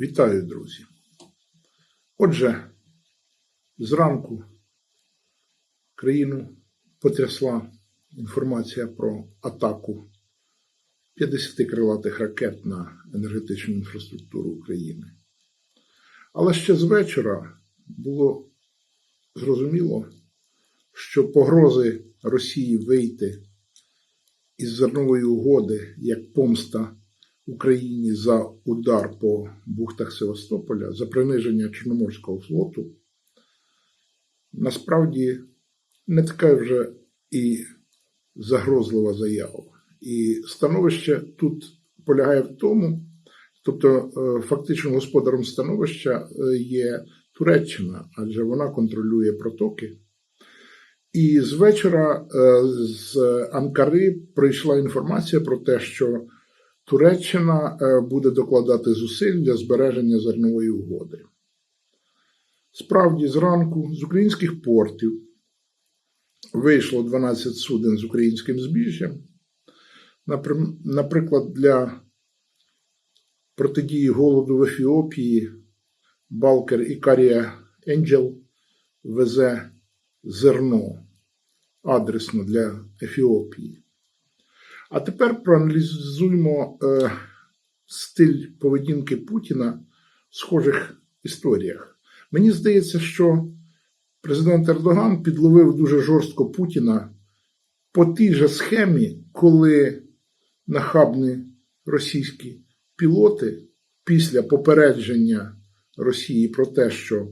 Вітаю, друзі. Отже, зранку країну потрясла інформація про атаку 50 крилатих ракет на енергетичну інфраструктуру України. Але ще з вечора було зрозуміло, що погрози Росії вийти із зернової угоди як помста Україні за удар по бухтах Севастополя, за приниження Чорноморського флоту, насправді не така вже і загрозлива заява. І становище тут полягає в тому, тобто е, фактично господарем становища е, є Туреччина, адже вона контролює протоки. І з вечора е, з Анкари прийшла інформація про те, що Туреччина е, буде докладати зусиль для збереження зернової угоди. Справді, зранку з українських портів вийшло 12 суден з українським збіжжям. Наприклад, для протидії голоду в Ефіопії Балкер Ікарія Енджел везе зерно адресно для Ефіопії. А тепер проаналізуємо е, стиль поведінки Путіна в схожих історіях. Мені здається, що президент Ердоган підловив дуже жорстко Путіна по тій же схемі, коли нахабні російські пілоти після попередження Росії про те, що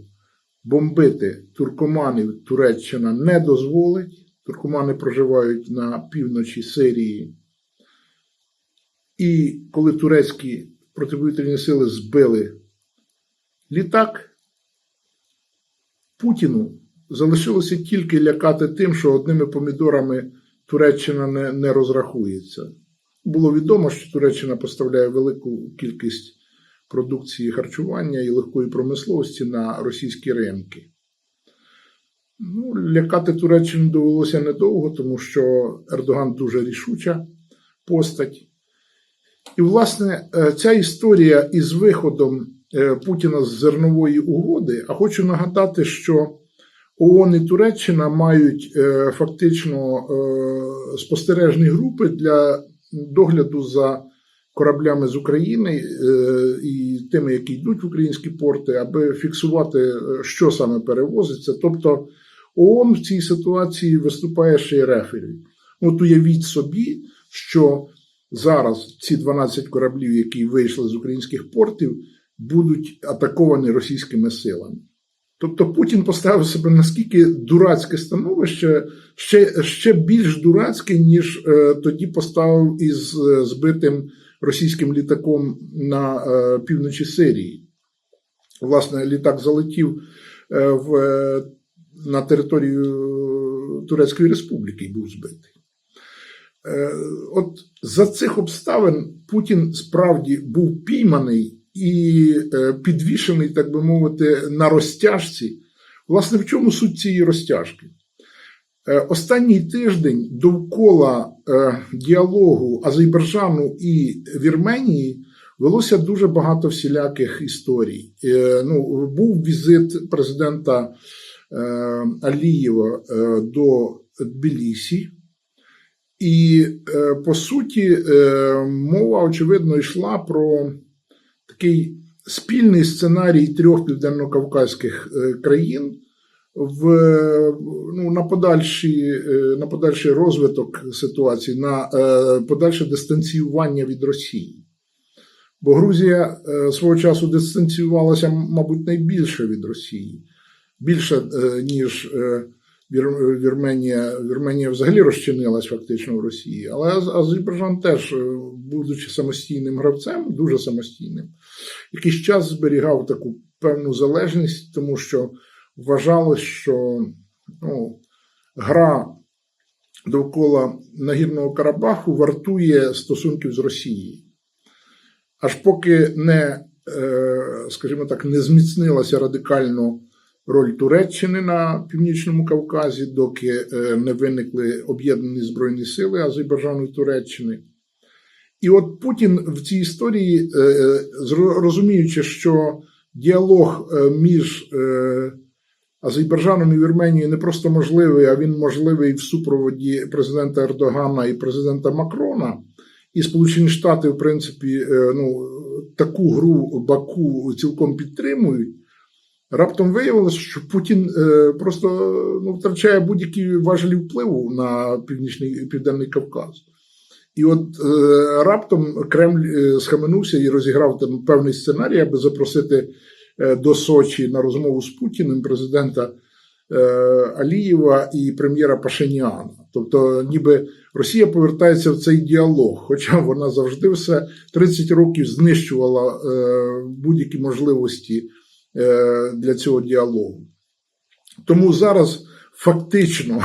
бомбити туркоманів Туреччина не дозволить. Туркомани проживають на півночі Сирії. І коли турецькі протиповітряні сили збили літак, Путіну залишилося тільки лякати тим, що одними помідорами Туреччина не, не розрахується. Було відомо, що Туреччина поставляє велику кількість продукції харчування і легкої промисловості на російські ринки. Ну, лякати Туреччину довелося недовго, тому що Ердоган дуже рішуча постать. І, власне, е, ця історія із виходом е, Путіна з зернової угоди, а хочу нагадати, що ООН і Туреччина мають е, фактично спостережні групи для догляду за кораблями з України і тими, які йдуть в українські порти, аби фіксувати, що саме перевозиться. Тобто ООН в цій ситуації виступає ще й рефері. От уявіть собі, що зараз ці 12 кораблів, які вийшли з українських портів, будуть атаковані російськими силами. Тобто Путін поставив себе наскільки дурацьке становище, ще, ще більш дурацьке, ніж е, тоді поставив із е, збитим російським літаком на е, півночі Сирії. Власне, літак залетів е, в, е, на територію Турецької Республіки і був збитий. Е, От за цих обставин Путін справді був пійманий і е, підвішений, так би мовити, на розтяжці. Власне, в чому суть цієї розтяжки? Е, Останній тиждень довкола діалогу Азербайджану і Вірменії велося дуже багато всіляких історій. Ну, був візит президента Алієва до Тбілісі. І, е, по суті, е, мова, очевидно, йшла про такий спільний сценарій трьох південно-кавказьких е, країн в, ну, на, подальший, е, на подальший розвиток ситуації, на подальше дистанціювання від Росії. Бо Грузія свого часу дистанціювалася, мабуть, найбільше від Росії, більше, ніж. Вір- Вірменія, Вірменія взагалі розчинилась фактично в Росії, але Аз- Азербайджан теж, е, будучи самостійним гравцем, дуже самостійним, якийсь час зберігав таку певну залежність, тому що вважалось, що ну, гра довкола Нагірного Карабаху вартує стосунків з Росією. Аж поки не, е, скажімо так, не зміцнилася радикально роль Туреччини на Північному Кавказі, доки е, не виникли об'єднані Збройні сили Азербайджану і Туреччини. І от Путін в цій історії, е, е, розуміючи, що діалог між Азербайджаном і Вірменією не просто можливий, а він можливий в супроводі президента Ердогана і президента Макрона. І Сполучені Штати, в принципі, ну, таку гру Баку цілком підтримують. Раптом виявилося, що Путін е, просто ну, втрачає будь-які важелі впливу на північний південний Кавказ. І от е, раптом Кремль е, схаменувся і розіграв там певний сценарій, аби запросити до Сочі на розмову з Путіним президента Алієва і прем'єра Пашиняна. Тобто, ніби Росія повертається в цей діалог, хоча вона завжди все 30 років знищувала будь-які можливості для цього діалогу. Тому зараз фактично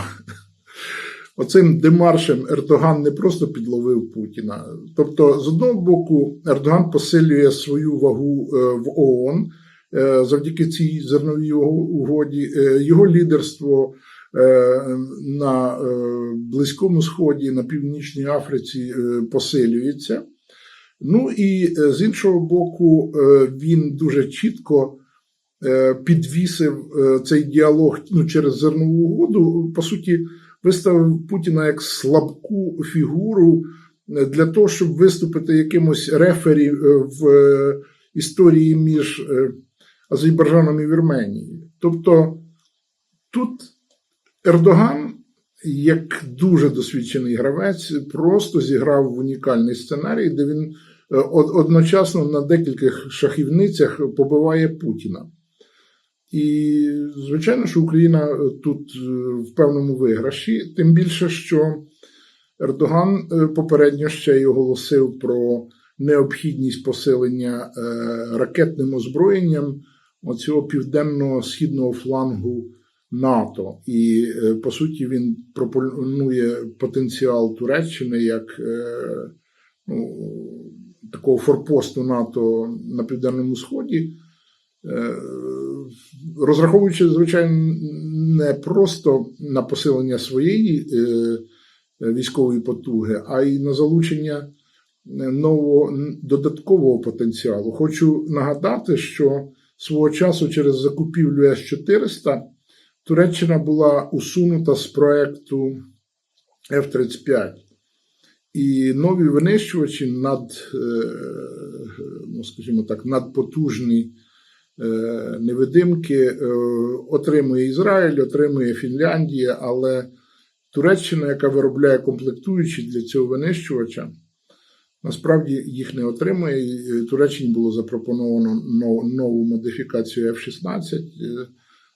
оцим демаршем Ердоган не просто підловив Путіна. Тобто, з одного боку, Ердоган посилює свою вагу е, в ООН е, завдяки цій зерновій угоді, Е, його лідерство е, на е, Близькому Сході, на Північній Африці е, посилюється. Ну і е, з іншого боку, е, він дуже чітко е, підвісив е, цей діалог ну, через зернову угоду. По суті, виставив Путіна як слабку фігуру е, для того, щоб виступити якимось рефері е, в е, історії між е, Азербайджаном і Вірменією. Тобто тут Ердоган, як дуже досвідчений гравець, просто зіграв в унікальний сценарій, де він е, одночасно на декількох шахівницях побиває Путіна. І, звичайно, що Україна е, тут е, в певному виграші, тим більше, що Ердоган е, попередньо ще й оголосив про необхідність посилення ракетним озброєнням оцього південно-східного флангу НАТО. І, по суті, він пропонує потенціал Туреччини як ну, такого форпосту НАТО на Південному Сході. Розраховуючи, звичайно, не просто на посилення своєї е, військової потуги, а й на залучення нового додаткового потенціалу. Хочу нагадати, що свого часу через закупівлю С-400 Туреччина була усунута з проекту F-35. І нові винищувачі над, е, ну, скажімо так, надпотужні невидимки е, отримує Ізраїль, отримує Фінляндія, але Туреччина, яка виробляє комплектуючі для цього винищувача, насправді їх не отримує. Туреччині було запропоновано нову модифікацію F-16. Е,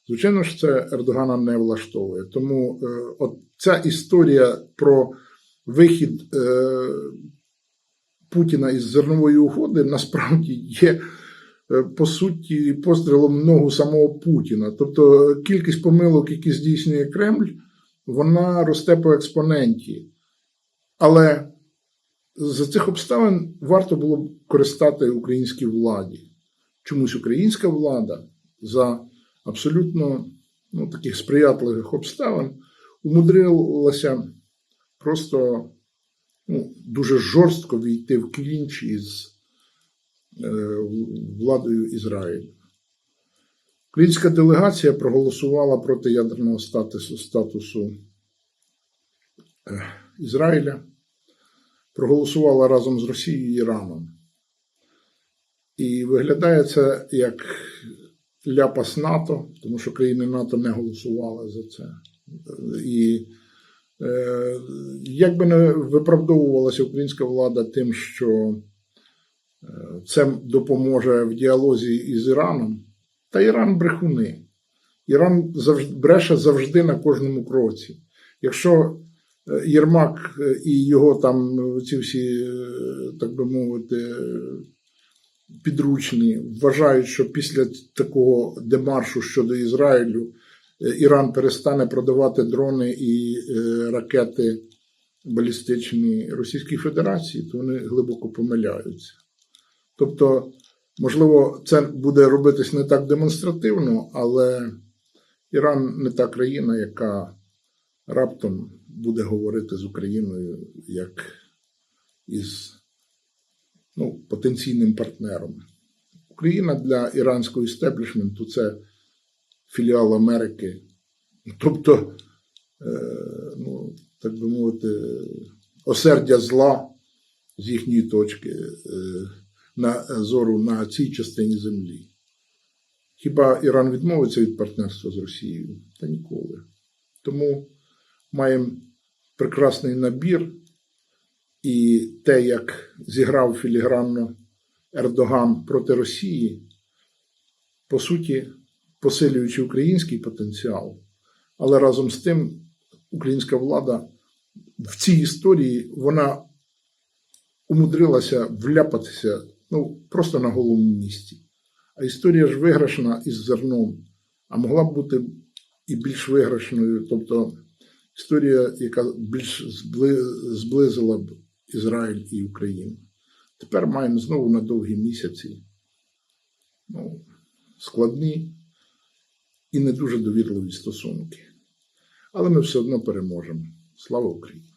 Звичайно ж, це Ердогана не влаштовує. Тому е, от ця історія про вихід е, Путіна із зернової угоди насправді є. Е, По суті, пострілом ногу самого Путіна. Тобто кількість помилок, які здійснює Кремль, вона росте по експоненті. Але за цих обставин варто було б користати українській владі. Чомусь українська влада за абсолютно ну, таких сприятливих обставин умудрилася просто ну, дуже жорстко війти в клінч із владою Ізраїлю. Українська делегація проголосувала проти ядерного статусу, статусу е, Ізраїля, проголосувала разом з Росією і Іраном. І виглядає це як ляпас НАТО, тому що країни НАТО не голосували за це. І е, як би не виправдовувалася українська влада тим, що е, це допоможе в діалозі із Іраном, та Іран брехуни. Іран завжди, бреше завжди на кожному кроці. Якщо е, Єрмак е, і його там е, ці всі, так би мовити, підручні вважають, що після такого демаршу щодо Ізраїлю Іран перестане продавати дрони і ракети балістичні Російській Федерації, то вони глибоко помиляються. Тобто, можливо, це буде робитись не так демонстративно, але Іран не та країна, яка раптом буде говорити з Україною як із ну, потенційним партнером. Україна для іранського істеблішменту це філіал Америки. Тобто, е, ну, так би мовити, осердя зла з їхньої точки е, на зору на цій частині землі. Хіба Іран відмовиться від партнерства з Росією? Та ніколи. Тому маємо прекрасний набір, і те, як зіграв філігранно Ердоган проти Росії, по суті, посилюючи український потенціал, але разом з тим українська влада в цій історії вона умудрилася вляпатися ну, просто на голому місці. А історія ж виграшна із зерном, а могла б бути і більш виграшною, тобто історія, яка більш зблизила б Ізраїль і Україну. Тепер маємо знову на довгі місяці ну, складні і не дуже довірливі стосунки. Але ми все одно переможемо. Слава Україні!